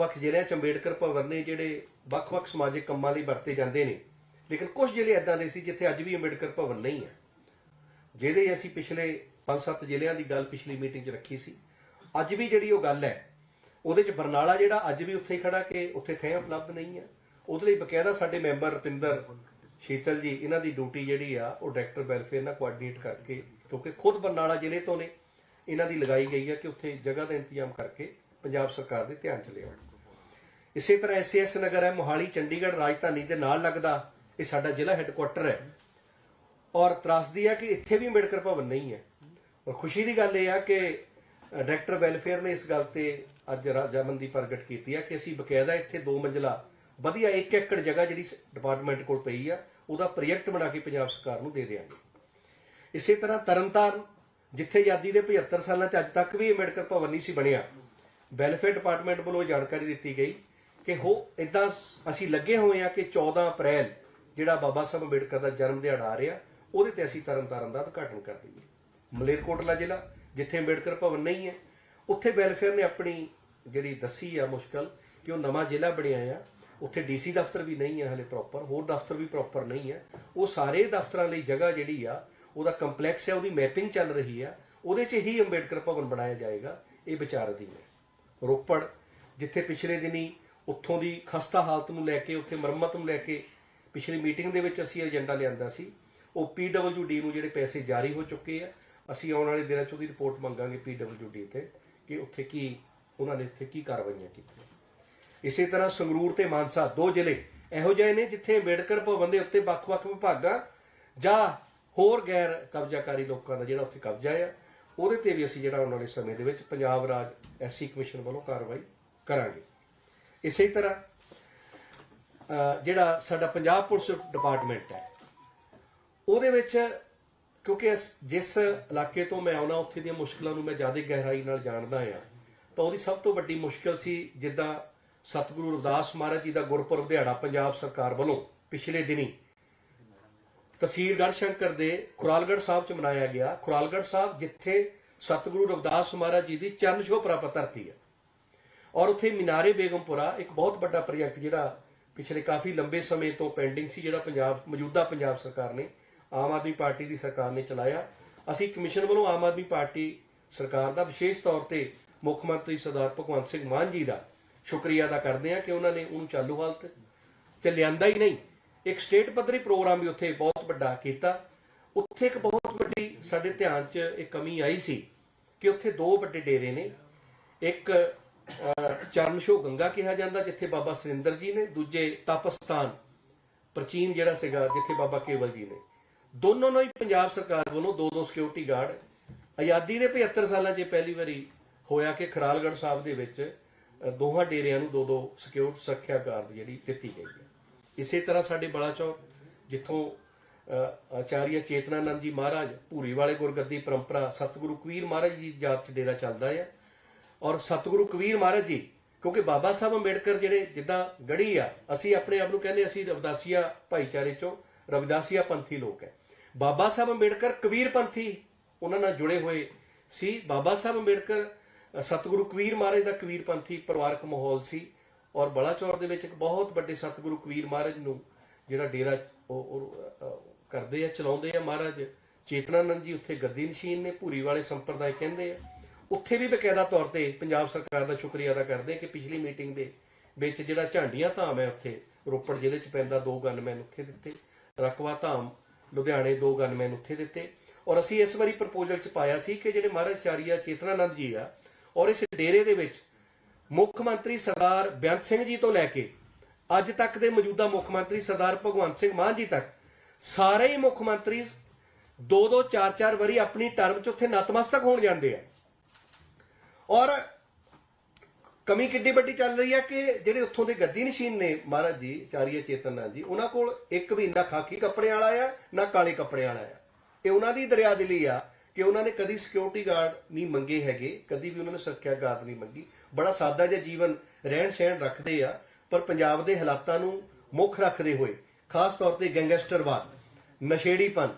ਵੱਖ ਜ਼ਿਲ੍ਹਿਆਂ ਚ ਅੰਬੇਡਕਰ ਭਵਨ ਨੇ ਜਿਹੜੇ ਵੱਖ-ਵੱਖ ਸਮਾਜਿਕ ਕੰਮਾਂ ਲਈ ਵਰਤੇ ਜਾਂਦੇ ਨੇ। ਲੇਕਿਨ ਕੁਝ ਜ਼ਿਲ੍ਹੇ ਇਦਾਂ ਦੇ ਸੀ ਜਿੱਥੇ ਅੱਜ ਵੀ ਅੰਬੇਡਕਰ ਭਵਨ ਨਹੀਂ ਹੈ। ਜਿਹਦੇ ਅਸੀਂ ਪਿਛਲੇ 5-7 ਜ਼ਿਲ੍ਹਿਆਂ ਦੀ ਗੱਲ ਪਿਛਲੀ ਮੀਟਿੰਗ 'ਚ ਰੱਖੀ ਸੀ। ਅੱਜ ਵੀ ਜਿਹੜੀ ਉਹ ਗੱਲ ਹੈ, ਉਹਦੇ 'ਚ ਬਰਨਾਲਾ ਜਿਹੜਾ ਅੱਜ ਵੀ ਉੱਥੇ ਹੀ ਖੜਾ ਕਿ ਉੱਥੇ ਥੈਂ ਉਪਲਬਧ ਨਹੀਂ ਹੈ। ਉਹਦੇ ਲਈ ਬਕਾਇਦਾ ਸਾਡੇ ਮੈਂਬਰ ਰੁਪਿੰਦਰ ਸ਼ੀਤਲ ਜੀ, ਇਹਨਾਂ ਦੀ ਡਿਊਟੀ ਜਿਹੜੀ ਆ, ਉਹ ਡਾਇਰੈਕਟਰ ਵੈਲਫੇਅਰ ਨਾਲ ਕੋਆਰਡੀਨੇਟ ਕਰਕੇ, ਕਿਉਂਕਿ ਖੁਦ ਬਰਨਾਲਾ ਜ਼ਿਲ੍ਹੇ ਤੋਂ ਨੇ, ਇਹਨਾਂ ਦੀ ਲਗਾਈ ਗਈ ਹੈ ਕਿ ਉੱਥੇ ਜਗ੍ਹਾ ਦਾ ਇੰਤਜ਼ਾਮ ਕਰਕੇ ਪੰਜਾਬ ਸਰਕਾਰ ਦੇ ਧਿਆਨ ਚ ਲਿਆਉਣ। ਇਸੇ ਤਰ੍ਹਾਂ ਐਸਐਸ ਨਗਰ ਹੈ, ਮੋਹਾਲੀ, ਚੰਡੀਗੜ੍ਹ, ਰਾਜਧਾਨੀ ਦੇ ਨਾਲ ਲੱਗਦਾ ਇਹ ਸਾਡਾ ਜ਼ਿਲ੍ਹਾ ਹੈੱਡਕੁਆਟਰ ਹੈ। ਔਰ ਤਰਾਸਦੀ ਹੈ ਕਿ ਇੱਥੇ ਵੀ ਅੰਬੇਡਕਰ ਭਵਨ ਨਹੀਂ ਹੈ। ਔਰ ਖੁਸ਼ੀ ਦੀ ਗੱਲ ਇਹ ਆ ਕਿ ਡਾਇਰੈਕਟਰ ਵੈਲਫੇਅਰ ਨੇ ਇਸ ਗੱਲ ਤੇ ਅੱਜ ਰਾਜਾਮੰਦੀ ਪ੍ਰਗਟ ਕੀਤੀ ਹੈ ਕਿ ਅਸੀਂ ਬਕਾਇਦਾ ਇੱਥੇ ਦੋ ਮੰਜ਼ਲਾ ਵਧੀਆ 1 ਏਕੜ ਜਗ੍ਹਾ ਜਿਹੜੀ ਡਿਪਾਰਟਮੈਂਟ ਕੋਲ ਪਈ ਆ, ਉਹਦਾ ਪ੍ਰੋਜੈਕਟ ਬਣਾ ਕੇ ਪੰਜਾਬ ਸਰਕਾਰ ਨੂੰ ਦੇ ਦੇਵਾਂਗੇ ਇਸੇ ਤਰ੍ਹਾਂ ਤਰਨਤਾਰਨ, ਜਿੱਥੇ ਆਜ਼ਾਦੀ ਦੇ 75 ਸਾਲਾਂ ਚ ਅੱਜ ਤੱਕ ਵੀ ਅੰਬੇਡਕਰ ਭਵਨ ਨਹੀਂ ਸੀ ਬਣਿਆ, ਵੈਲਫੇਅਰ ਡਿਪਾਰਟਮੈਂਟ ਵੱਲੋਂ ਇਹ ਜਾਣਕਾਰੀ ਦਿੱਤੀ ਗਈ ਕਿ ਹੋ ਇਦਾਂ ਅਸੀਂ ਲੱਗੇ ਹੋਏ ਆ ਕਿ 14 ਅਪ੍ਰੈਲ, ਜਿਹੜਾ ਬਾਬਾ ਸਾਹਿਬ ਅੰਬੇਡਕਰ ਦਾ ਜਨਮ ਦਿਹਾੜਾ ਆ ਰਿਹਾ, ਉਹਦੇ ਤੇ ਅਸੀਂ ਤਰਨਤਾਰਨ ਦਾ ਉਦਘਾਟਨ ਕਰ ਦਈਏ। ਮਲੇਰਕੋਟਲਾ ਜ਼ਿਲ੍ਹਾ, ਜਿੱਥੇ ਅੰਬੇਡਕਰ ਭਵਨ ਨਹੀਂ ਹੈ, ਉੱਥੇ ਵੈਲਫੇਅਰ ਨੇ ਆਪਣੀ ਜਿਹੜੀ ਦੱਸੀ ਆ ਮੁਸ਼ਕਲ ਕਿ ਉਹ ਨਵਾਂ ਜ਼ਿਲ੍ਹਾ ਬਣਿਆ ਆ, ਉੱਥੇ ਡੀਸੀ ਦਫ਼ਤਰ ਵੀ ਨਹੀਂ ਹੈ ਹਲੇ ਪ੍ਰੋਪਰ ਹੋਰ ਦਫ਼ਤਰ ਵੀ ਪ੍ਰੋਪਰ ਨਹੀਂ ਹੈ। ਉਹ ਸਾਰੇ ਦਫ਼ਤਰਾਂ ਲਈ ਜਗ੍ਹਾ ਜਿਹੜੀ ਆ, ਉਹਦਾ ਕੰਪਲੈਕਸ ਹੈ, ਉਹਦੀ ਮੈਪਿੰਗ ਚੱਲ ਰਹੀ ਆ, ਉਹਦੇ 'ਚ ਹੀ ਅੰਬੇਡਕਰ ਭਵਨ ਬਣਾਇਆ ਜਾਏਗਾ, ਇਹ ਵਿਚਾਰ ਅਧੀਨ ਹੈ। ਰੋਪੜ, ਜਿੱਥੇ ਪਿਛਲੇ ਦਿਨੀ ਉੱਥੋਂ ਦੀ ਖਸਤਾ ਹਾਲਤ ਨੂੰ ਲੈ ਕੇ, ਉੱਥੇ ਮੁਰੰਮਤ ਨੂੰ ਲੈ ਕੇ ਪਿਛਲੀ ਮੀਟਿੰਗ ਦੇ ਵਿੱਚ ਅਸੀਂ ਏਜੰਡਾ ਲਿਆਂਦਾ ਸੀ। ਉਹ ਪੀਡਬਲਯੂਡੀ ਨੂੰ ਜਿਹੜੇ ਪੈਸੇ ਜਾਰੀ ਹੋ ਚੁੱਕੇ ਆ, ਅਸੀਂ ਆਉਣ ਵਾਲੇ ਦਿਨਾਂ 'ਚ ਉਹਦੀ ਰਿਪੋਰਟ ਮੰਗਾਂਗੇ ਪੀਡਬਲਯੂਡੀ ਤੇ ਕਿ ਉੱਥੇ ਕੀ, ਉਹਨਾਂ ਨੇ ਉੱਥੇ ਕੀ ਕਾਰਵਾਈਆਂ ਕੀਤੀਆਂ। ਇਸੇ ਤਰ੍ਹਾਂ ਸੰਗਰੂਰ ਤੇ ਮਾਨਸਾ ਦੋ ਜ਼ਿਲ੍ਹੇ ਇਹੋ ਜਿਹੇ ਨੇ ਜਿੱਥੇ ਅੰਬੇਡਕਰ ਭਵਨ ਦੇ ਉੱਤੇ ਵੱਖ-ਵੱਖ ਵਿਭਾਗਾਂ ਜਾਂ ਹੋਰ ਗੈਰ ਕਬਜ਼ਾਕਾਰੀ ਲੋਕਾਂ ਦਾ ਜਿਹੜਾ ਉੱਥੇ ਕਬਜ਼ਾ ਆ, ਉਹਦੇ ਤੇ ਵੀ ਅਸੀਂ ਜਿਹੜਾ ਆਉਣ ਵਾਲੇ ਸਮੇਂ ਦੇ ਵਿੱਚ ਪੰਜਾਬ ਰਾਜ ਐਸਸੀ ਕਮਿਸ਼ਨ ਵੱਲੋਂ ਕਾਰਵਾਈ ਕਰਾਂਗੇ। ਇਸੇ ਤਰ੍ਹਾਂ ਜਿਹੜਾ ਸਾਡਾ ਪੰਜਾਬ ਪੁਲਿਸ ਡਿਪਾਰਟਮੈਂਟ ਹੈ, ਉਹਦੇ ਵਿੱਚ ਕਿਉਂਕਿ ਜਿਸ ਇਲਾਕੇ ਤੋਂ ਮੈਂ ਆਉਣਾ, ਉੱਥੇ ਦੀਆਂ ਮੁਸ਼ਕਲਾਂ ਨੂੰ ਮੈਂ ਜ਼ਿਆਦਾ ਗਹਿਰਾਈ ਨਾਲ ਜਾਣਦਾ ਆ ਤਾਂ ਉਹਦੀ ਸਭ ਤੋਂ ਵੱਡੀ ਮੁਸ਼ਕਲ ਸੀ ਜਿੱਦਾਂ ਸਤਿਗੁਰੂ ਰਵਿਦਾਸ ਮਹਾਰਾਜ ਜੀ ਦਾ ਗੁਰਪੁਰਬ ਦਿਹਾੜਾ ਪੰਜਾਬ ਸਰਕਾਰ ਵੱਲੋਂ ਪਿਛਲੇ ਦਿਨੀ ਤਹਿਸੀਲ ਗੜਸ਼ੰਕਰ ਦੇ ਖੁਰਾਲਗੜ੍ਹ ਸਾਹਿਬ ਚ ਮਨਾਇਆ ਗਿਆ। ਖੁਰਾਲਗੜ੍ਹ ਸਾਹਿਬ ਜਿੱਥੇ ਸਤਿਗੁਰੂ ਰਵਿਦਾਸ ਮਹਾਰਾਜ ਜੀ ਦੀ ਚਰਨ ਛੋਹ ਪ੍ਰਾਪਤ ਧਰਤੀ ਹੈ। ਔਰ ਉੱਥੇ ਮੀਨਾਰੇ ਬੇਗਮਪੁਰਾ, ਇੱਕ ਬਹੁਤ ਵੱਡਾ ਪ੍ਰੋਜੈਕਟ ਜਿਹੜਾ ਪਿਛਲੇ ਕਾਫੀ ਲੰਬੇ ਸਮੇਂ ਤੋਂ ਪੈਂਡਿੰਗ ਸੀ, ਜਿਹੜਾ ਪੰਜਾਬ, ਮੌਜੂਦਾ ਪੰਜਾਬ ਸਰਕਾਰ ਨੇ, ਆਮ ਆਦਮੀ ਪਾਰਟੀ ਦੀ ਸਰਕਾਰ ਨੇ ਚਲਾਇਆ। ਅਸੀਂ ਕਮਿਸ਼ਨ ਵੱਲੋਂ ਆਮ ਆਦਮੀ ਪਾਰਟੀ ਸਰਕਾਰ ਦਾ ਵਿਸ਼ੇਸ਼ ਤੌਰ ਤੇ ਮੁੱਖ ਮੰਤਰੀ ਸਰਦਾਰ ਭਗਵੰਤ ਸਿੰਘ ਮਾਨ ਜੀ ਦਾ ਸ਼ੁਕਰੀਆ ਅਦਾ ਕਰਦੇ ਹਾਂ ਕਿ ਉਹਨਾਂ ਨੇ ਉਹਨੂੰ ਚਾਲੂ ਹਾਲਤ ਚ ਲਿਆਂਦਾ ਹੀ ਨਹੀਂ। ਇੱਕ ਸਟੇਟ ਪੱਧਰੀ ਪ੍ਰੋਗਰਾਮ ਵੀ ਉੱਥੇ ਬਹੁਤ ਵੱਡਾ ਕੀਤਾ। ਉੱਥੇ ਇੱਕ ਬਹੁਤ ਵੱਡੀ ਸਾਡੇ ਧਿਆਨ 'ਚ ਇੱਕ ਕਮੀ ਆਈ ਸੀ ਕਿ ਉੱਥੇ ਦੋ ਵੱਡੇ ਡੇਰੇ ਨੇ। ਇੱਕ ਚਰਨ ਸ਼ੋ ਗੰਗਾ ਕਿਹਾ ਜਾਂਦਾ ਜਿੱਥੇ ਬਾਬਾ ਸੁਰਿੰਦਰ ਜੀ ਨੇ ਦੂਜੇ ਤਪਸਤਾਨ ਪ੍ਰਾਚੀਨ ਜਿਹੜਾ ਸੀਗਾ ਜਿੱਥੇ ਬਾਬਾ ਕੇਵਲ ਜੀ ਨੇ। ਦੋਨੋਂ ਨੂੰ ਹੀ ਪੰਜਾਬ ਸਰਕਾਰ ਵੱਲੋਂ ਦੋ ਦੋ ਸਿਕਿਉਰਿਟੀ ਗਾਰਡ ਆਜ਼ਾਦੀ ਦੇ 75 ਸਾਲਾਂ 'ਚ ਪਹਿਲੀ ਵਾਰੀ ਹੋਇਆ ਕਿ ਖਰਾਲਗੜ੍ਹ ਸਾਹਿਬ ਦੇ ਵਿੱਚ ਦੋਹਾਂ ਡੇਰਿਆਂ ਨੂੰ ਦੋ ਦੋ ਸਿਕਿਉਰਿਟੀ ਸੁਰੱਖਿਆ ਗਾਰਡ ਜਿਹੜੀ ਦਿੱਤੀ ਗਈ ਹੈ। ਇਸੇ ਤਰ੍ਹਾਂ ਸਾਡੇ ਬਲਾਚੌਰ ਜਿੱਥੋਂ ਅਹ, ਆਚਾਰੀਆ ਚੇਤਨਾਨੰਦ ਜੀ ਮਹਾਰਾਜ ਭੂਰੀ ਵਾਲੇ ਗੁਰਗੱਦੀ ਪਰੰਪਰਾ ਸਤਿਗੁਰੂ ਕਬੀਰ ਮਹਾਰਾਜ ਜੀ ਦੀ ਜਾਤ ਚ ਡੇਰਾ ਚੱਲਦਾ ਹੈ ਔਰ ਸਤਿਗੁਰੂ ਕਬੀਰ ਮਹਾਰਾਜ ਜੀ, ਕਿਉਂਕਿ ਬਾਬਾ ਸਾਹਿਬ ਅੰਬੇਡਕਰ ਜਿਹੜੇ ਜਿੱਦਾਂ ਗੜੀ ਆ, ਅਸੀਂ ਆਪਣੇ ਆਪ ਨੂੰ ਕਹਿੰਦੇ ਅਸੀਂ ਰਵਿਦਾਸੀਆ ਭਾਈਚਾਰੇ ਚੋਂ ਰਵਿਦਾਸੀਆ ਪੰਥੀ ਲੋਕ ਹੈ। ਬਾਬਾ ਸਾਹਿਬ ਅੰਬੇਡਕਰ ਕਬੀਰ ਪੰਥੀ ਉਹਨਾਂ ਨਾਲ ਜੁੜੇ ਹੋਏ ਸੀ। ਬਾਬਾ ਸਾਹਿਬ ਅੰਬੇਡਕਰ ਸਤਿਗੁਰੂ ਕਬੀਰ ਮਹਾਰਾਜ ਦਾ ਕਬੀਰ ਪੰਥੀ ਪਰਿਵਾਰਕ ਮਾਹੌਲ ਸੀ ਔਰ ਬਲਾਚੌਰ ਦੇ ਵਿੱਚ ਇੱਕ ਬਹੁਤ ਵੱਡੇ ਸਤਿਗੁਰੂ ਕਬੀਰ ਮਹਾਰਾਜ ਨੂੰ ਜਿਹੜਾ ਡੇਰਾ ਉਹ ਕਰਦੇ ਆ, ਚਲਾਉਂਦੇ ਆ ਮਹਾਰਾਜ। ਚੇਤਨਾਨੰਦ ਜੀ ਉੱਥੇ ਗੱਦੀ ਨਸ਼ੀਨ ਨੇ, ਭੂਰੀ ਵਾਲੇ ਸੰਪਰਦਾਇ ਕਹਿੰਦੇ ਆ। ਉੱਥੇ ਵੀ ਬਕਾਇਦਾ ਤੌਰ ਤੇ ਪੰਜਾਬ ਸਰਕਾਰ ਦਾ ਸ਼ੁਕਰੀਆ ਅਦਾ ਕਰਦੇ ਕਿ ਪਿਛਲੀ ਮੀਟਿੰਗ ਦੇ ਵਿੱਚ ਜਿਹੜਾ ਝਾਂਡੀਆਂ ਧਾਮ ਹੈ ਉੱਥੇ, ਰੋਪੜ ਜ਼ਿਲ੍ਹੇ 'ਚ ਪੈਂਦਾ ਦੋ ਗਨਮੈਨ ਉੱਥੇ ਦਿੱਤੇ, ਰਕਵਾ ਧਾਮ ਲੁਧਿਆਣੇ ਦੋ ਗਨਮੈਨ ਉੱਥੇ ਦਿੱਤੇ ਔਰ ਅਸੀਂ ਇਸ ਵਾਰੀ ਪ੍ਰਪੋਜ਼ਲ 'ਚ ਪਾਇਆ ਸੀ ਕਿ ਜਿਹੜੇ ਮਹਾਰਾਜ ਚਾਰੀਆ ਚੇਤਨਾਨੰਦ ਜੀ ਆ ਔਰ ਇਸ ਡੇਰੇ ਦੇ ਵਿੱਚ ਮੁੱਖ ਮੰਤਰੀ ਸਰਦਾਰ ਬੇਅੰਤ ਸਿੰਘ ਜੀ ਤੋਂ ਲੈ ਕੇ ਅੱਜ ਤੱਕ ਦੇ ਮੌਜੂਦਾ ਮੁੱਖ ਮੰਤਰੀ ਸਰਦਾਰ ਭਗਵੰਤ ਸਿੰਘ ਮਾਨ ਜੀ ਤੱਕ ਸਾਰੇ ਹੀ ਮੁੱਖ ਮੰਤਰੀ ਦੋ ਦੋ ਚਾਰ ਚਾਰ ਵਾਰੀ ਆਪਣੀ ਟਰਮ 'ਚ ਉੱਥੇ ਨਤਮਸਤਕ ਹੋਣ ਜਾਂਦੇ ਆ। ਔਰ ਕਮੀ ਕਿੱਡੀ ਵੱਡੀ ਚੱਲ ਰਹੀ ਹੈ ਕਿ ਜਿਹੜੇ ਉੱਥੋਂ ਦੇ ਗੱਦੀ ਨਸ਼ੀਨ ਨੇ ਮਹਾਰਾਜ ਜੀ, ਚਾਰੀਆ ਚੇਤਨਨਾਥ ਜੀ, ਉਹਨਾਂ ਕੋਲ ਇੱਕ ਵੀ ਨਾ ਖਾਕੀ ਕੱਪੜਿਆਂ ਵਾਲਾ ਆ, ਨਾ ਕਾਲੇ ਕੱਪੜਿਆਂ ਵਾਲਾ ਆ। ਇਹ ਉਹਨਾਂ ਦੀ ਦਰਿਆ ਦਿਲੀ ਆ ਕਿ ਉਹਨਾਂ ਨੇ ਕਦੀ ਸਿਕਿਉਰਿਟੀ ਗਾਰਡ ਨਹੀਂ ਮੰਗੇ ਹੈਗੇ, ਕਦੀ ਵੀ ਉਹਨਾਂ ਨੇ ਸੁਰੱਖਿਆ ਗਾਰਡ ਨਹੀਂ ਮੰਗੀ। ਬੜਾ ਸਾਦਾ ਜਿਹਾ ਜੀਵਨ ਰਹਿਣ ਸਹਿਣ ਰੱਖਦੇ ਆ, ਪਰ ਪੰਜਾਬ ਦੇ ਹਾਲਾਤਾਂ ਨੂੰ ਮੁੱਖ ਰੱਖਦੇ ਹੋਏ, ਖਾਸ ਤੌਰ ਤੇ ਗੈਂਗਸਟਰਵਾਦ, ਨਸ਼ੇੜੀਪਨ,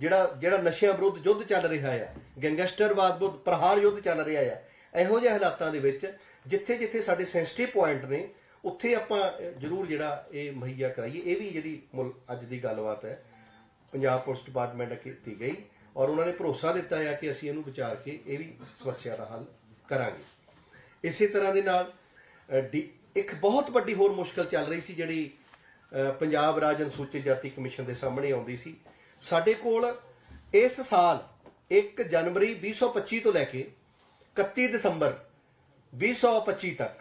ਜਿਹੜਾ ਜਿਹੜਾ ਨਸ਼ਿਆਂ ਵਿਰੁੱਧ ਯੁੱਧ ਚੱਲ ਰਿਹਾ ਆ, ਗੈਂਗਸਟਰਵਾਦ ਵਿਰੁੱਧ, ਪ੍ਰਹਾਰ ਯੁੱਧ ਚੱਲ ਰਿਹਾ ਆ ਇਹੋ ਜਿਹੇ ਹਾਲਾਤਾਂ ਦੇ ਵਿੱਚ ਜਿੱਥੇ ਜਿੱਥੇ ਸਾਡੇ ਸੈਂਸਿਟਿਵ ਪੁਆਇੰਟ ਨੇ, ਉੱਥੇ ਆਪਾਂ ਜ਼ਰੂਰ ਜਿਹੜਾ ਇਹ ਮੁਹੱਈਆ ਕਰਾਈਏ। ਇਹ ਵੀ ਜਿਹੜੀ ਮੁਲ- ਅੱਜ ਦੀ ਗੱਲਬਾਤ ਹੈ, ਪੰਜਾਬ ਪੁਲਿਸ ਡਿਪਾਰਟਮੈਂਟ ਕੀਤੀ ਗਈ ਔਰ ਉਹਨਾਂ ਨੇ ਭਰੋਸਾ ਦਿੱਤਾ ਹੈ ਕਿ ਅਸੀਂ ਇਹਨੂੰ ਵਿਚਾਰ ਕੇ ਇਹ ਵੀ ਸਮੱਸਿਆ ਦਾ ਹੱਲ ਕਰਾਂਗੇ। ਇਸੇ ਤਰ੍ਹਾਂ ਦੇ ਨਾਲ ਡੀ- ਇੱਕ ਬਹੁਤ ਵੱਡੀ ਹੋਰ ਮੁਸ਼ਕਲ ਚੱਲ ਰਹੀ ਸੀ ਜਿਹੜੀ ਪੰਜਾਬ ਰਾਜ ਅਨੁਸੂਚਿਤ ਜਾਤੀ ਕਮਿਸ਼ਨ ਦੇ ਸਾਹਮਣੇ ਆਉਂਦੀ ਸੀ। ਸਾਡੇ ਕੋਲ ਇਸ ਸਾਲ 1 ਜਨਵਰੀ 2025 ਤੋਂ ਲੈ ਕੇ 31 ਦਸੰਬਰ 2025 ਤੱਕ।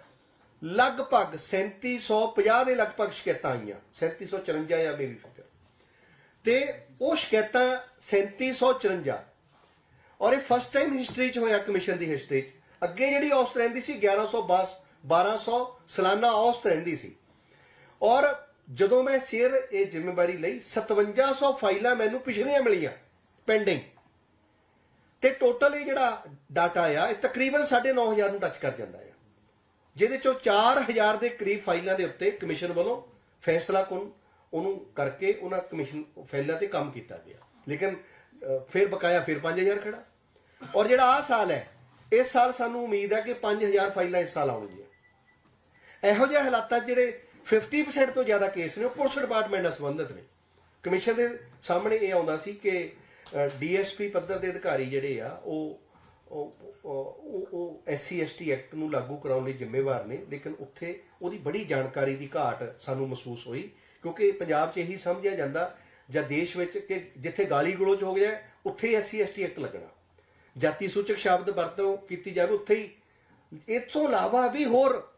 ਲਗਭਗ 3750 ਦੇ ਲਗਭਗ ਸ਼ਿਕਾਇਤਾਂ ਆਈਆਂ। 3754 ਜਾਂ ਮੇਰੀ ਫਿਕਰ। ਤੇ ਉਹ ਸ਼ਿਕਾਇਤਾਂ 3754 ਔਰ ਇਹ ਫਸਟ ਟਾਈਮ ਹਿਸਟਰੀ 'ਚ ਹੋਇਆ ਕਮਿਸ਼ਨ ਦੀ ਹਿਸਟਰੀ 'ਚ। ਅੱਗੇ ਜਿਹੜੀ ਔਸਤ ਰਹਿੰਦੀ ਸੀ 1122 1200 ਸਾਲਾਨਾ ਔਸਤ ਰਹਿੰਦੀ ਸੀ। ਔਰ ਜਦੋਂ ਮੈਂ ਸ਼ੇਅਰ ਇਹ ਜ਼ਿੰਮੇਵਾਰੀ ਲਈ 5700 ਫਾਈਲਾਂ ਮੈਨੂੰ ਪਿਛਲੀਆਂ ਮਿਲੀਆਂ ਪੈਂਡਿੰਗ ਤੇ ਟੋਟਲ ਇਹ ਜਿਹੜਾ ਡਾਟਾ ਆ, ਇਹ ਤਕਰੀਬਨ 9500 ਨੂੰ ਟੱਚ ਕਰ ਜਾਂਦਾ ਆ। ਜਿਹਦੇ ਚੋਂ 4000 ਦੇ ਕਰੀਬ ਫਾਈਲਾਂ ਦੇ ਉੱਤੇ ਕਮਿਸ਼ਨ ਵੱਲੋਂ ਫੈਸਲਾ ਕੁਨ, ਉਹਨੂੰ ਕਰਕੇ ਉਹਨਾਂ ਕਮਿਸ਼ਨ ਫਾਈਲਾਂ ਤੇ ਕੰਮ ਕੀਤਾ ਗਿਆ। ਲੇਕਿਨ ਫਿਰ ਬਕਾਇਆ ਫਿਰ 5000 ਖੜਾ। ਔਰ ਜਿਹੜਾ ਆ ਸਾਲ ਹੈ, ਇਸ ਸਾਲ ਸਾਨੂੰ ਉਮੀਦ ਹੈ ਕਿ 5000 ਫਾਈਲਾਂ ਇਸ ਸਾਲ ਆਉਣਗੀਆਂ। ਇਹੋ ਜਿਹੇ ਹਾਲਾਤਾਂ ਜਿਹੜੇ 50% ਤੋਂ ਜ਼ਿਆਦਾ ਕੇਸ ਨੇ, ਉਹ ਪੁਲਿਸ ਡਿਪਾਰਟਮੈਂਟ ਨਾਲ ਸੰਬੰਧਿਤ ਨੇ। ਕਮਿਸ਼ਨ ਦੇ ਸਾਹਮਣੇ ਇਹ ਆਉਂਦਾ ਸੀ ਕਿ ਡੀਐਸਪੀ ਪੱਧਰ ਦੇ ਅਧਿਕਾਰੀ ਜਿਹੜੇ ਆ, ਉਹ, ਉਹ- ਉਹ ਐਸਸੀ ਐਸਟੀ ਐਕਟ ਨੂੰ ਲਾਗੂ ਕਰਾਉਣ ਲਈ ਜ਼ਿੰਮੇਵਾਰ ਨੇ, ਲੇਕਿਨ ਉੱਥੇ ਉਹਦੀ ਬੜੀ ਜਾਣਕਾਰੀ ਦੀ ਘਾਟ ਸਾਨੂੰ ਮਹਿਸੂਸ ਹੋਈ, ਕਿਉਂਕਿ ਪੰਜਾਬ 'ਚ ਇਹੀ ਸਮਝਿਆ ਜਾਂਦਾ, ਜਾਂ ਦੇਸ਼ ਵਿੱਚ ਕਿ ਜਿੱਥੇ ਗਾਲੀ ਗਲੋਚ ਹੋ ਗਿਆ, ਉੱਥੇ ਐਸਸੀ ਐਸਟੀ ਐਕਟ ਲੱਗਣਾ। ਜਾਤੀ ਸੂਚਕ ਸ਼ਬਦ ਵਰਤੋਂ ਕੀਤੀ ਜਾਵੇ ਉੱਥੇ ਹੀ ਇਸ ਤੋਂ ਇਲਾਵਾ ਵੀ ਹੋਰ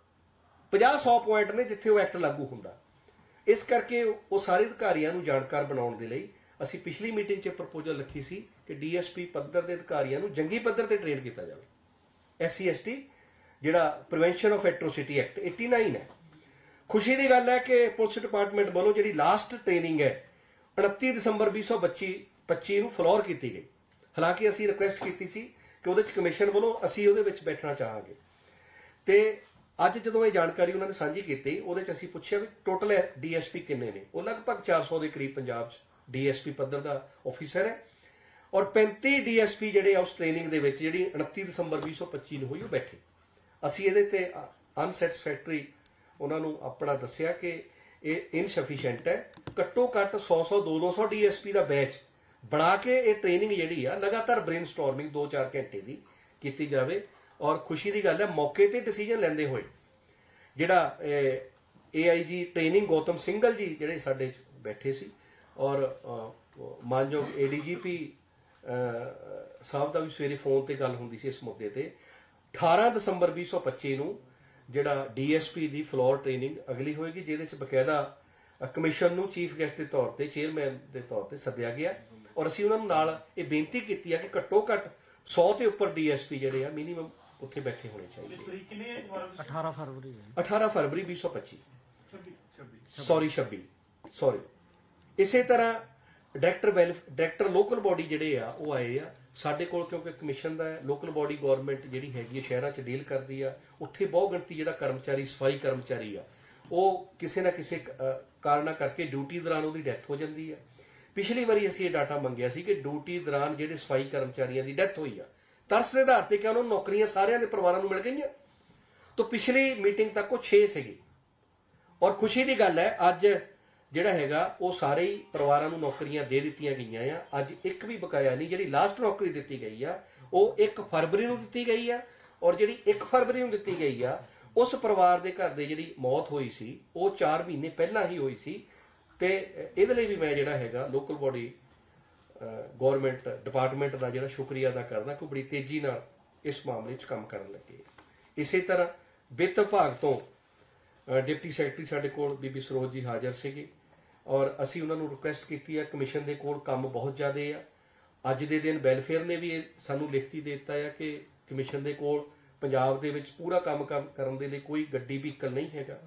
50 100 ਪੁਆਇੰਟ ਨੇ ਜਿੱਥੇ ਉਹ ਐਕਟ ਲਾਗੂ ਹੁੰਦਾ। ਇਸ ਕਰਕੇ ਉਹ ਸਾਰੇ ਅਧਿਕਾਰੀਆਂ ਨੂੰ ਜਾਣਕਾਰ ਬਣਾਉਣ ਦੇ ਲਈ ਅਸੀਂ ਪਿਛਲੀ ਮੀਟਿੰਗ 'ਚ ਪ੍ਰਪੋਜ਼ਲ ਰੱਖੀ ਸੀ ਕਿ ਡੀਐਸਪੀ ਪੱਧਰ ਦੇ ਅਧਿਕਾਰੀਆਂ ਨੂੰ ਜੰਗੀ ਪੱਧਰ ਤੇ ਟ੍ਰੇਨ ਕੀਤਾ ਜਾਵੇ। ਐਸਸੀ ਐਸਟੀ ਜਿਹੜਾ ਪ੍ਰੀਵੈਂਸ਼ਨ ਆਫ ਐਟਰੋਸਿਟੀ ਐਕਟ 89 ਹੈ। ਖੁਸ਼ੀ ਦੀ ਗੱਲ ਹੈ ਕਿ ਪੁਲਿਸ ਡਿਪਾਰਟਮੈਂਟ ਵੱਲੋਂ ਜਿਹੜੀ ਲਾਸਟ ਟ੍ਰੇਨਿੰਗ ਹੈ 29 ਦਸੰਬਰ 2025 25 ਨੂੰ ਫਲੋਰ ਕੀਤੀ ਗਈ। ਹਾਲਾਂਕਿ ਅਸੀਂ ਰਿਕੁਐਸਟ ਕੀਤੀ ਸੀ ਕਿ ਉਹਦੇ ਵਿੱਚ ਕਮਿਸ਼ਨ ਵੱਲੋਂ ਅਸੀਂ ਉਹਦੇ ਵਿੱਚ ਬੈਠਣਾ ਚਾਹਾਂਗੇ। ਤੇ ਅੱਜ ਜਦੋਂ ਇਹ ਜਾਣਕਾਰੀ ਉਹਨਾਂ ਨੇ ਸਾਂਝੀ ਕੀਤੀ, ਉਹਦੇ ਚ ਅਸੀਂ ਪੁੱਛਿਆ ਵੀ ਟੋਟਲ ਡੀਐਸਪੀ ਕਿੰਨੇ ਨੇ? ਉਹ ਲਗਭਗ 400 ਦੇ ਕਰੀਬ ਪੰਜਾਬ ਚ ਡੀਐਸਪੀ ਪੱਧਰ ਦਾ ਆਫੀਸਰ ਹੈ। ਔਰ 35 ਡੀਐਸਪੀ ਜਿਹੜੇ ਆ ਉਸ ਟ੍ਰੇਨਿੰਗ ਦੇ ਵਿੱਚ, ਜਿਹੜੀ 29 ਦਸੰਬਰ 2025 ਨੂੰ ਹੋਈ, ਉਹ ਬੈਠੇ। ਅਸੀਂ ਇਹਦੇ ਤੇ ਅਨਸੈਟੀਸਫੈਕਟਰੀ ਉਹਨਾਂ ਨੂੰ ਆਪਣਾ ਦੱਸਿਆ ਕਿ ਇਹ ਇਨਸਫੀਸ਼ੀਐਂਟ ਹੈ। ਘੱਟੋ ਘੱਟ 100 100 200 ਡੀਐਸਪੀ ਦਾ ਬੈਚ ਬਣਾ ਕੇ ਇਹ ਟ੍ਰੇਨਿੰਗ ਜਿਹੜੀ ਆ, ਲਗਾਤਾਰ ਬ੍ਰੇਨਸਟਾਰਮਿੰਗ 2-4 ਘੰਟੇ ਦੀ ਕੀਤੀ ਜਾਵੇ। ਔਰ ਖੁਸ਼ੀ ਦੀ ਗੱਲ ਹੈ, ਮੌਕੇ ਤੇ ਡਿਸੀਜਨ ਲੈਂਦੇ ਹੋਏ ਜਿਹੜਾ ਏਆਈਜੀ ਟ੍ਰੇਨਿੰਗ ਗੌਤਮ ਸਿੰਘਲ ਜੀ ਜਿਹੜੇ ਸਾਡੇ ਬੈਠੇ ਸੀ ਔਰ ਮਾਨਯੋਗ ਏਡੀਜੀਪੀ ਸਾਹਿਬ ਦਾ ਵੀ ਸਵੇਰੇ ਫੋਨ ਤੇ ਗੱਲ ਹੁੰਦੀ ਸੀ ਇਸ ਮੁੱਦੇ ਤੇ। 18 ਦਸੰਬਰ 2025 ਨੂੰ ਜਿਹੜਾ ਡੀਐਸਪੀ ਦੀ ਫਲੋਰ ਟ੍ਰੇਨਿੰਗ ਅਗਲੀ ਹੋਏਗੀ ਜਿਹਦੇ ਚ ਬਕਾਇਦਾ ਕਮਿਸ਼ਨ ਨੂੰ ਚੀਫ ਗੈਸਟ ਦੇ ਤੌਰ ਤੇ ਚੇਅਰਮੈਨ ਦੇ ਤੌਰ ਤੇ ਸੱਦਿਆ ਗਿਆ। ਔਰ ਅਸੀਂ ਉਹਨਾਂ ਨੂੰ ਨਾਲ ਇਹ ਬੇਨਤੀ ਕੀਤੀ ਆ ਕਿ ਘੱਟੋ ਘੱਟ 100 ਤੇ ਉੱਪਰ ਡੀਐਸਪੀ ਜਿਹੜੇ ਆ ਮਿਨੀਮਮ ਉੱਥੇ ਬੈਠੇ ਹੋਣੇ ਚਾਹੀਦੇ। ਤਰੀਕ ਕਿੰਨੀ ਹੈ? ਦੁਬਾਰਾ 18 ਫਰਵਰੀ ਹੈ। 18 ਫਰਵਰੀ 2025 26 26 ਸੌਰੀ 26 ਸੌਰੀ ਇਸੇ ਤਰ੍ਹਾਂ director welfare director local body ਜਿਹੜੇ ਆ ਉਹ ਆਏ ਆ। ਸਾਡੇ ਕੋਲ ਕਿਉਂਕਿ ਕਮਿਸ਼ਨ ਦਾ ਲੋਕਲ ਬਾਡੀ ਗਵਰਨਮੈਂਟ ਜਿਹੜੀ ਹੈਗੀ ਹੈ ਸ਼ਹਿਰਾਂ 'ਚ ਡੀਲ ਕਰਦੀ ਆ। ਉੱਥੇ ਬਹੁ ਗਿਣਤੀ ਜਿਹੜਾ ਕਰਮਚਾਰੀ ਸਫ਼ਾਈ ਕਰਮਚਾਰੀ ਆ ਉਹ ਕਿਸੇ ਨਾ ਕਿਸੇ ਅਹ, ਕਾਰਨਾਂ ਕਰਕੇ ਡਿਊਟੀ ਦੌਰਾਨ ਉਹਦੀ ਡੈਥ ਹੋ ਜਾਂਦੀ ਆ। ਪਿਛਲੀ ਵਾਰੀ ਅਸੀਂ ਇਹ ਡਾਟਾ ਮੰਗਿਆ ਸੀ ਕਿ ਡਿਊਟੀ ਦੌਰਾਨ ਜਿਹੜੇ ਸਫ਼ਾਈ ਕਰਮਚਾਰੀਆਂ ਦੀ ਡੈਥ ਹੋਈ ਆ ਤਰਸ ਦੇ ਆਧਾਰ ਤੇ ਕਿ ਉਹਨਾਂ ਨੂੰ ਨੌਕਰੀਆਂ ਸਾਰਿਆਂ ਦੇ ਪਰਿਵਾਰਾਂ ਨੂੰ ਮਿਲ ਗਈਆਂ? ਤੋਂ ਪਿਛਲੀ ਮੀਟਿੰਗ ਤੱਕ ਉਹ 6 ਸੀਗੇ। ਔਰ ਖੁਸ਼ੀ ਦੀ ਗੱਲ ਹੈ ਅੱਜ ਜਿਹੜਾ ਹੈਗਾ, ਉਹ ਸਾਰੇ ਹੀ ਪਰਿਵਾਰਾਂ ਨੂੰ ਨੌਕਰੀਆਂ ਦੇ ਦਿੱਤੀਆਂ ਗਈਆਂ ਆ। ਅੱਜ ਇੱਕ ਵੀ ਬਕਾਇਆ ਨਹੀਂ, ਜਿਹੜੀ ਲਾਸਟ ਨੌਕਰੀ ਦਿੱਤੀ ਗਈ ਆ, ਉਹ 1 ਫਰਵਰੀ ਨੂੰ ਦਿੱਤੀ ਗਈ ਆ ਔਰ ਜਿਹੜੀ 1 ਫਰਵਰੀ ਨੂੰ ਦਿੱਤੀ ਗਈ ਆ, ਉਸ ਪਰਿਵਾਰ ਦੇ ਘਰ ਦੇ ਜਿਹੜੀ ਮੌਤ ਹੋਈ ਸੀ, ਉਹ 4 ਮਹੀਨੇ ਪਹਿਲਾਂ ਹੀ ਹੋਈ ਸੀ ਤੇ ਇਹਦੇ ਲਈ ਵੀ ਮੈਂ ਜਿਹੜਾ ਹੈਗਾ ਲੋਕਲ ਬਾਡੀ ਗਵਰਨਮੈਂਟ ਡਿਪਾਰਟਮੈਂਟ ਦਾ ਜਿਹੜਾ ਸ਼ੁਕਰੀਆ ਅਦਾ ਕਰਦਾ ਕਿ ਬੜੀ ਤੇਜ਼ੀ ਨਾਲ ਇਸ ਮਾਮਲੇ 'ਚ ਕੰਮ ਕਰਨ ਲੱਗੇ ਇਸੇ ਤਰ੍ਹਾਂ ਵਿੱਤ ਵਿਭਾਗ ਤੋਂ ਡਿਪਟੀ ਸੈਕਟਰੀ ਸਾਡੇ ਕੋਲ ਬੀਬੀ ਸਰੋਜ ਜੀ ਹਾਜ਼ਰ ਸੀਗੇ। ਔਰ ਅਸੀਂ ਉਹਨਾਂ ਨੂੰ ਰਿਕੁਐਸਟ ਕੀਤੀ ਹੈ ਕਮਿਸ਼ਨ ਦੇ ਕੋਲ ਕੰਮ ਬਹੁਤ ਜ਼ਿਆਦਾ ਆ। ਅੱਜ ਦੇ ਦਿਨ ਵੈਲਫੇਅਰ ਨੇ ਵੀ ਇਹ ਸਾਨੂੰ ਲਿਖਤੀ ਦੇ ਦਿੱਤਾ ਹੈ ਕਿ ਕਮਿਸ਼ਨ ਦੇ ਕੋਲ ਪੰਜਾਬ ਦੇ ਵਿੱਚ ਪੂਰਾ ਕੰਮ ਕੰਮ ਕਰਨ ਦੇ ਲਈ ਕੋਈ ਗੱਡੀ ਵਹੀਕਲ ਨਹੀਂ ਹੈਗਾ।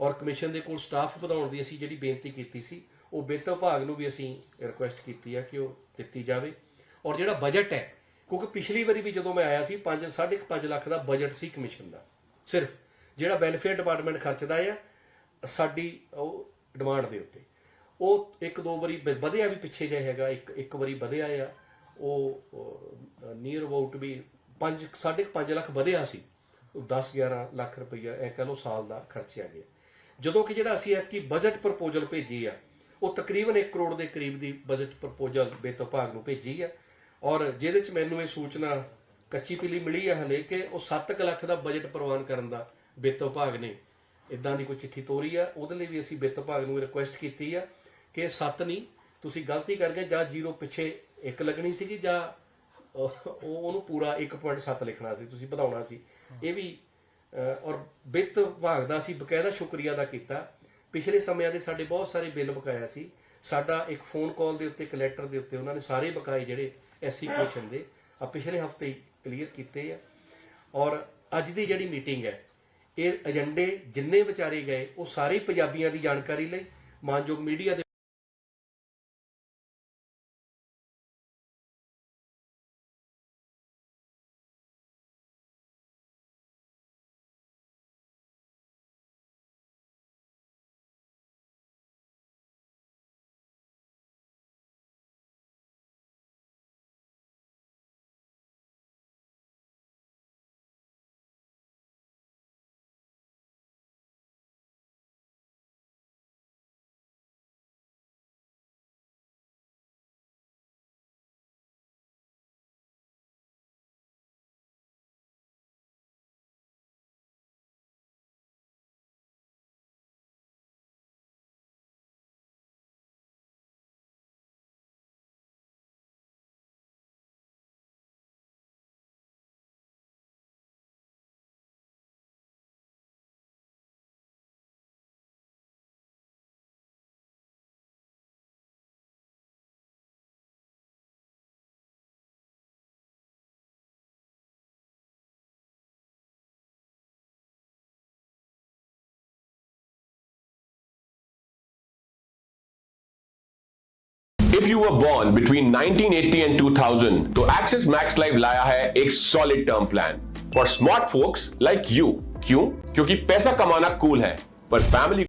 ਔਰ ਕਮਿਸ਼ਨ ਦੇ ਕੋਲ ਸਟਾਫ ਵਧਾਉਣ ਦੀ ਅਸੀਂ ਜਿਹੜੀ ਬੇਨਤੀ ਕੀਤੀ ਸੀ, ਉਹ ਵਿੱਤ ਵਿਭਾਗ ਨੂੰ ਵੀ ਅਸੀਂ ਰਿਕੁਐਸਟ ਕੀਤੀ ਹੈ ਕਿ ਉਹ ਦਿੱਤੀ ਜਾਵੇ। ਔਰ ਜਿਹੜਾ ਬਜਟ ਹੈ, ਕਿਉਂਕਿ ਪਿਛਲੀ ਵਾਰੀ ਵੀ ਜਦੋਂ ਮੈਂ ਆਇਆ ਸੀ 5 5.5 ਲੱਖ ਦਾ ਬਜਟ ਸੀ ਕਮਿਸ਼ਨ ਦਾ। ਸਿਰਫ ਜਿਹੜਾ ਵੈਲਫੇਅਰ ਡਿਪਾਰਟਮੈਂਟ ਖਰਚਦਾ ਆ, ਸਾਡੀ ਉਹ ਡਿਮਾਂਡ ਦੇ ਉੱਤੇ। ਉਹ ਇੱਕ ਦੋ ਵਾਰੀ ਵਧਿਆ ਵੀ ਪਿੱਛੇ ਜਿਹਾ ਹੈਗਾ, ਇੱਕ ਇੱਕ ਵਾਰੀ ਵਧਿਆ ਆ। ਉਹ ਨੀਅਰ ਅਬਾਊਟ ਵੀ 5 5.5 ਲੱਖ ਵਧਿਆ ਸੀ। 10 11 ਲੱਖ ਰੁਪਈਆ, ਇਹ ਕਹ ਲਓ ਸਾਲ ਦਾ ਖਰਚਿਆ ਗਿਆ। ਜਦੋਂ ਕਿ ਜਿਹੜਾ ਅਸੀਂ ਐਤਕੀ ਬਜਟ ਪ੍ਰਪੋਜ਼ਲ ਭੇਜੀ ਆ, ਉਹ ਤਕਰੀਬਨ 1 ਕਰੋੜ ਦੇ ਕਰੀਬ ਦੀ ਬਜਟ ਪ੍ਰਪੋਜ਼ਲ ਵਿੱਤ ਵਿਭਾਗ ਨੂੰ ਭੇਜੀ ਆ। ਔਰ ਜਿਹਦੇ ਚ ਮੈਨੂੰ ਇਹ ਸੂਚਨਾ ਕੱਚੀ ਪੀਲੀ ਮਿਲੀ ਆ ਹਲੇ ਕਿ ਉਹ 7 ਲੱਖ ਦਾ ਬਜਟ ਪ੍ਰਵਾਨ ਕਰਨ ਦਾ ਵਿੱਤ ਵਿਭਾਗ ਨੇ। ਇਦਾਂ ਦੀ ਕੋਈ ਚਿੱਠੀ ਤੋਰੀ ਆ। ਉਹਦੇ ਲਈ ਵੀ ਅਸੀਂ ਵਿੱਤ ਵਿਭਾਗ ਨੂੰ ਰਿਕੁਐਸਟ ਕੀਤੀ ਆ। ਕਿ 7 ਨਹੀਂ, ਤੁਸੀਂ ਗਲਤੀ ਕਰ ਗਏ ਜਾਂ ਜ਼ੀਰੋ ਪਿੱਛੇ 1 ਲੱਗਣੀ ਸੀਗੀ ਜਾਂ ਉਹ ਉਹਨੂੰ ਪੂਰਾ 1.7 ਲਿਖਣਾ ਸੀ, ਤੁਸੀਂ ਵਧਾਉਣਾ ਸੀ। ਇਹ ਵੀ ਔਰ ਵਿੱਤ ਵਿਭਾਗ ਦਾ ਅਸੀਂ ਬਕਾਇਦਾ ਸ਼ੁਕਰੀਆ ਦਾ ਕੀਤਾ। ਪਿਛਲੇ ਸਮਿਆਂ ਦੇ ਸਾਡੇ ਬਹੁਤ ਸਾਰੇ ਬਿੱਲ ਬਕਾਇਆ ਸੀ। ਸਾਡਾ ਇੱਕ ਫੋਨ ਕਾਲ ਦੇ ਉੱਤੇ ਕਲੈਕਟਰ ਦੇ ਉੱਤੇ ਉਹਨਾਂ ਨੇ ਸਾਰੇ ਬਕਾਏ ਜਿਹੜੇ ਐਸਸੀ ਕਮਿਸ਼ਨ ਦੇ ਆ ਪਿਛਲੇ ਹਫ਼ਤੇ ਹੀ ਕਲੀਅਰ ਕੀਤੇ ਆ। ਔਰ ਅੱਜ ਦੀ ਜਿਹੜੀ ਮੀਟਿੰਗ ਹੈ, ਇਹ ਏਜੰਡੇ ਜਿੰਨੇ ਵਿਚਾਰੇ ਗਏ, ਉਹ ਸਾਰੇ ਪੰਜਾਬੀਆਂ ਦੀ ਜਾਣਕਾਰੀ ਲਈ, ਮਾਨਯੋਗ media ਦੇ If you were born between 1980 and 2000, तो Axis Max Life लाया है एक solid term plan for smart folks like you क्यों क्योंकि पैसा कमाना कूल है पर फैमिली